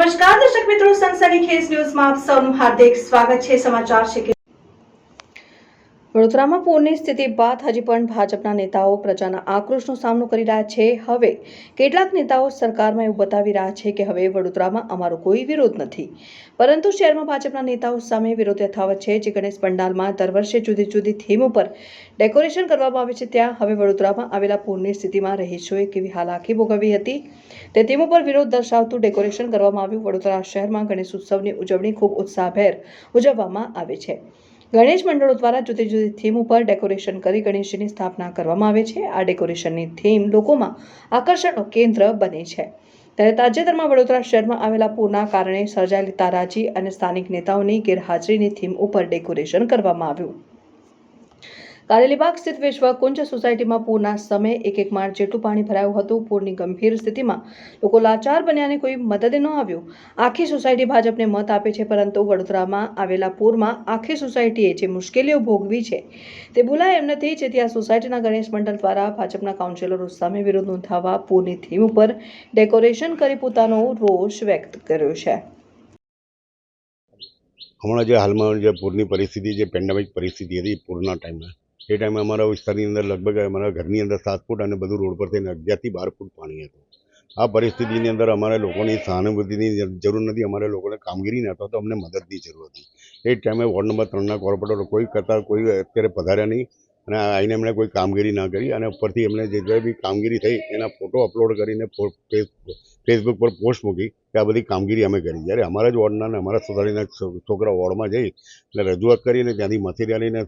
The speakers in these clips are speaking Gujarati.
નમસ્કાર દર્શક મિત્રો સનસની ખેસ ન્યૂઝમાં આપ સૌનું હાર્દિક સ્વાગત છે. સમાચાર છે કે વડોદરામાં પૂરની સ્થિતિ બાદ હજી પણ ભાજપના નેતાઓ પ્રજાના આક્રોશનો સામનો કરી રહ્યા છે. હવે કેટલાક નેતાઓ સરકારમાં એવું બતાવી રહ્યા છે કે હવે વડોદરામાં અમારો કોઈ વિરોધ નથી. પરંતુ શહેરમાં ભાજપના નેતાઓ સામે વિરોધ યથાવત છે. જે ગણેશ પંડાલમાં દર વર્ષે જુદી જુદી થીમ ઉપર ડેકોરેશન કરવામાં આવે છે. ત્યાં હવે વડોદરામાં આવેલા પૂરની સ્થિતિમાં રહીશોએ કેવી હાલાકી ભોગવી હતી? તે થીમ ઉપર વિરોધ દર્શાવતું ડેકોરેશન કરવામાં આવ્યું. વડોદરા શહેરમાં ગણેશ ઉત્સવની ઉજવણી ખૂબ ઉત્સાહભેર ઉજવવામાં આવે છે. ગણેશ મંડળો દ્વારા જુદી જુદી થીમ ઉપર ડેકોરેશન કરી ગણેશજીની સ્થાપના કરવામાં આવે છે. આ ડેકોરેશનની થીમ લોકોમાં આકર્ષણનું કેન્દ્ર બને છે. ત્યારે તાજેતરમાં વડોદરા શહેરમાં આવેલા પૂરના કારણે સર્જાયેલી તારાજી અને સ્થાનિક નેતાઓની ગેરહાજરીની થીમ ઉપર ડેકોરેશન કરવામાં આવ્યું. કારેલીબાગ સ્થિત વિશ્વકુંજ સોસાયટીમાં પૂરના સમયે એક એક માળ જેટલું પાણી ભરાયું હતું, પૂરની ગંભીર સ્થિતિમાં લોકો લાચાર બન્યા કોઈ મદદ ન આવ્યું. આખી સોસાયટી ભાજપને મત આપે છે, પરંતુ વડોદરામાં આવેલા પૂરમાં આખી સોસાયટીએ જે મુશ્કેલીઓ ભોગવી છે તે બોલાય એમ નથી. જેથી આ સોસાયટીના ગણેશ મંડળ દ્વારા ભાજપના કાઉન્સિલરો સામે વિરોધ નોંધાવવા પૂરની થીમ ઉપર ડેકોરેશન કરી પોતાનો રોષ વ્યક્ત કર્યો છે. હમણાં જે હાલમાં જે પૂરની પરિસ્થિતિ, જે પેન્ડેમિક પરિસ્થિતિ હતી પૂરના ટાઈમમાં એ ટાઈમે અમારા વિસ્તારની અંદર લગભગ અમારા ઘરની અંદર સાત ફૂટ અને બધું રોડ પર થઈને અગિયારથી બાર ફૂટ પાણી હતું. આ પરિસ્થિતિની અંદર અમારે લોકોની સહાનુભૂતિની જરૂર નથી. અમારે લોકોને કામગીરી ન તો અમને મદદની જરૂર હતી. એ ટાઈમે વોર્ડ નંબર ત્રણના કોર્પોરેટરો કોઈ કરતાં કોઈ અત્યારે પધાર્યા નહીં. અને આવીને એમણે કોઈ કામગીરી ના કરી અને ઉપરથી એમણે જે જે બી કામગીરી થઈ એના ફોટો અપલોડ કરીને ફેસબુક પર પોસ્ટ મૂકી કે આ બધી કામગીરી અમે કરી. જ્યારે અમારા જ વોર્ડના અને અમારા સોસાયટીના છોકરા વોર્ડમાં જઈ એટલે રજૂઆત કરીને ત્યાંથી મથેરિયા લઈને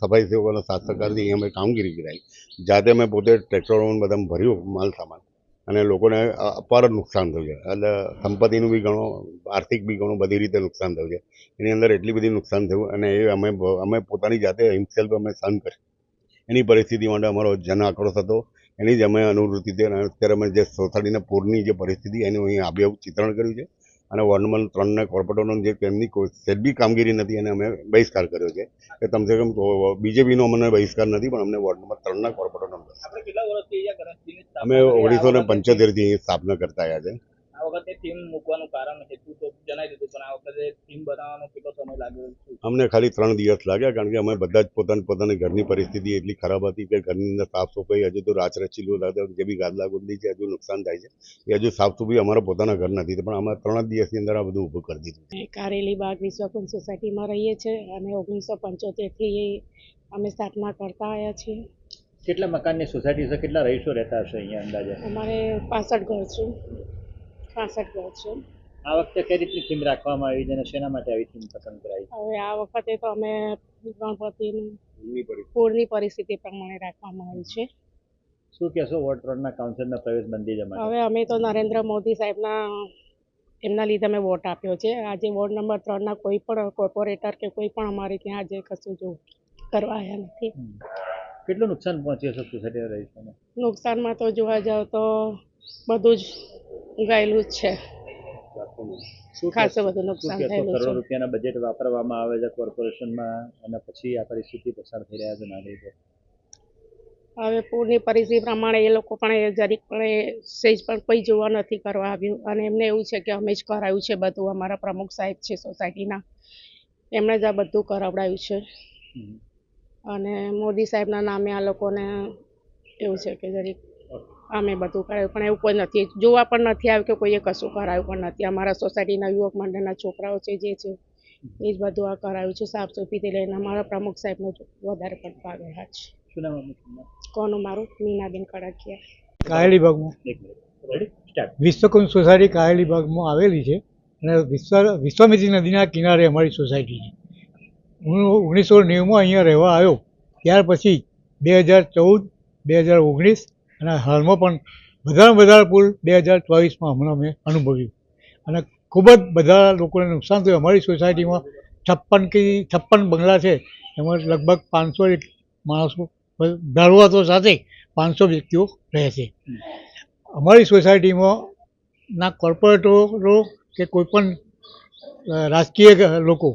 સફાઈ સેવકોના સાથ સહકારથી અમે કામગીરી કરાવી જાતે અમે પોતે ટ્રેક્ટરોમાં બધા ભર્યું માલ સામાન. અને લોકોને અપાર નુકસાન થયું છે. એટલે સંપત્તિનું બી ઘણું, આર્થિક બી ઘણું બધી રીતે નુકસાન થયું છે. એની અંદર એટલી બધી નુકસાન થયું અને એ અમે અમે પોતાની જાતે હિમસેલ્ફ અમે સહન કરી. એની પરિસ્થિતિ માટે અમારો જન આક્રોશ હતો. એની જ અમે અનુવૃત્તિ હતી અને અત્યારે અમે જે સોસાયટીના પૂરની જે પરિસ્થિતિ, એનું અહીં આબેહૂબ ચિત્રણ કર્યું છે. અને વોર્ડ નંબર ત્રણના કોર્પોરેટરનો જે તેમની કોઈ સહેજ બી કામગીરી નથી અને અમે બહિષ્કાર કર્યો છે. કે કમસે કમ બીજેપીનો અમને બહિષ્કાર નથી પણ અમને વોર્ડ નંબર ત્રણના કોર્પોરેટરનો અમે ઓગણીસો ને પંચોતેરથી અહીં સ્થાપના કરતા આવ્યા છે. વખતે થીમ મૂકવાનું કારણ હેતુ તો જણાવી દીધું પણ આ વખતે થીમ બનાવવાનો કેટલો સમય લાગ્યો અમને ખાલી ત્રણ દિવસ લાગ્યા કારણ કે અમે બધા જ પોતાની પોતાની ઘરની પરિસ્થિતિ એટલી ખરાબ હતી કે ઘરની અંદર સાફ સફાઈ હજુ તો રાચરચીલું હતા જે બી ગાદલા ગુદલી છે હજુ નુકસાન થાય છે. એ હજુ સાફ સફાઈ અમારા પોતાના ઘર નથી પણ અમે ત્રણ દિવસની અંદર આ બધું ઊભું કરી દીધું અમે કારેલી બાગ વિશ્વકુંજ સોસાયટીમાં રહીએ છીએ અને ઓગણીસો પંચોતેરથી અમે સ્થાપના કરતા આવ્યા છીએ. કેટલા મકાનની સોસાયટી છે? કેટલા રહીશો રહેતા હશે અહીંયા અંદાજે? અમારે પાસઠ ઘર છે. પાસઠ ઘર છે. આ વખતે કઈ રીતની થીમ રાખવામાં આવી છે અને શેના માટે આવી થીમ પસંદ કરાઈ હવે આ વખતે તો અમે ગણપતિની પૂરની પરિસ્થિતિ. પ્રમાણે રાખવામાં આવી છે. શું કહેશો વોટ ત્રણના કાઉન્સિલના પ્રવેશ બંધી જમા હવે અમે તો નરેન્દ્ર મોદી સાહેબના એમના લીધે અમે વોટ આપ્યો છે. આજે વોર્ડ નંબર ત્રણના કોઈ પણ કોર્પોરેટર કે કોઈ પણ અમારે ત્યાં આજે કશું જો કરવા આવ્યા નથી. કેટલું નુકસાન પહોંચ્યું છે સોસાયટીના રહીશોને? નુકસાનમાં તો જોવા જાવ તો બધું જ ગયેલું જ છે. ખાસું બધું નુકસાન થયેલું કરોડ રૂપિયાના બજેટ વાપરવામાં આવે છે કોર્પોરેશનમાં અને પછી આ પરિસ્થિતિ પસાર થઈ રહ્યા છે નાગરિકો? હવે પૂરની પરિસ્થિતિ પ્રમાણે એ લોકો પણ એ જરીક પણ એ સેજ પણ કોઈ જોવા નથી કરવા આવ્યું. અને એમને એવું છે કે અમે જ કરાયું છે બધું. અમારા પ્રમુખ સાહેબ છે સોસાયટીના એમણે જ આ બધું કરાવડાવ્યું છે. અને મોદી સાહેબના નામે આ લોકોને એવું છે કે જરીક અમે બધું કરાવ્યું પણ એવું કોઈ નથી. જોવા પણ નથી આવ્યું કે કોઈએ કશું કરાયું પણ નથી. અમારા સોસાયટીના યુવક મંડળના છોકરાઓ છે જે છે એ જ બધું આ કરાયું છે સાફ સુફીથી લઈને અમારા પ્રમુખ સાહેબનો વધારે પડતો આગળ હાથ છે? કોનું મારું? મીનાબેન કડાકિયા. કાયલી બાગમાં. એક minute. Ready start Vishwakunj society Kylie બાગમાં આવેલી છે અને વિશ્વ વિશ્વામિત્રી નદીના કિનારે અમારી સોસાયટી છે. હું ઓગણીસો નેવુંમાં અહીંયા રહેવા આવ્યો. ત્યાર પછી બે હજાર ચૌદ બે હજાર ઓગણીસ અને હાલમાં પણ વધારે વધારે પુલ બે હજાર ચોવીસમાં હમણાં મેં અનુભવ્યું. અને ખૂબ જ બધા લોકોને નુકસાન થયું. અમારી સોસાયટીમાં છપ્પન કે છપ્પન બંગલા છે. એમાં લગભગ પાંચસો માણસો ભાડુઆતો સાથે પાંચસો વ્યક્તિઓ રહે છે. અમારી સોસાયટીમાં ના કોર્પોરેટરો કે કોઈપણ રાજકીય લોકો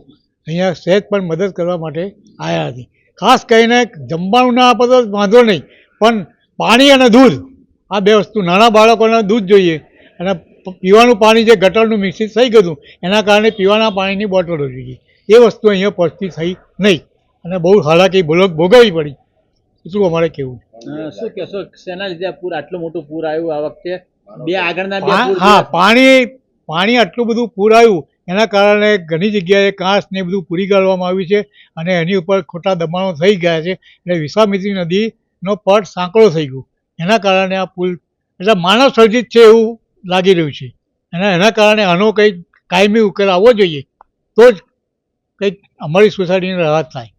અહીંયા સહેજ પણ મદદ કરવા માટે આવ્યા હતી ખાસ કરીને જમવાનું ના આપો તો વાંધો નહીં. પણ પાણી અને દૂધ આ બે વસ્તુ. નાના બાળકોને દૂધ જોઈએ અને પીવાનું પાણી જે ગટરનું મિશ્રિત થઈ ગયું હતું એના કારણે પીવાના પાણીની બોટલો જોઈએ. એ વસ્તુ અહીંયા પહોંચતી થઈ નહીં. અને બહુ હાલાકી ભોગ ભોગવવી પડી. એટલું અમારે કેવું શું કહેશો? શેના લીધે પૂર આટલું મોટું પૂર આવ્યું આ વખતે? બે આગળના બે હા પાણી પાણી આટલું બધું પૂર આવ્યું એના કારણે ઘણી જગ્યાએ કાંસ ને બધું પૂરી કાઢવામાં આવ્યું છે અને એની ઉપર ખોટા દબાણો થઈ ગયા છે. એટલે વિશ્વામિત્રી નદીનો પટ સાંકળો થઈ ગયો. એના કારણે આ પુલ, એટલે માનવ સર્જિત છે એવું લાગી રહ્યું છે. અને એના કારણે આનો કંઈક કાયમી ઉકેલ આવવો જોઈએ. તો જ કંઈક અમારી સોસાયટીને રાહત થાય.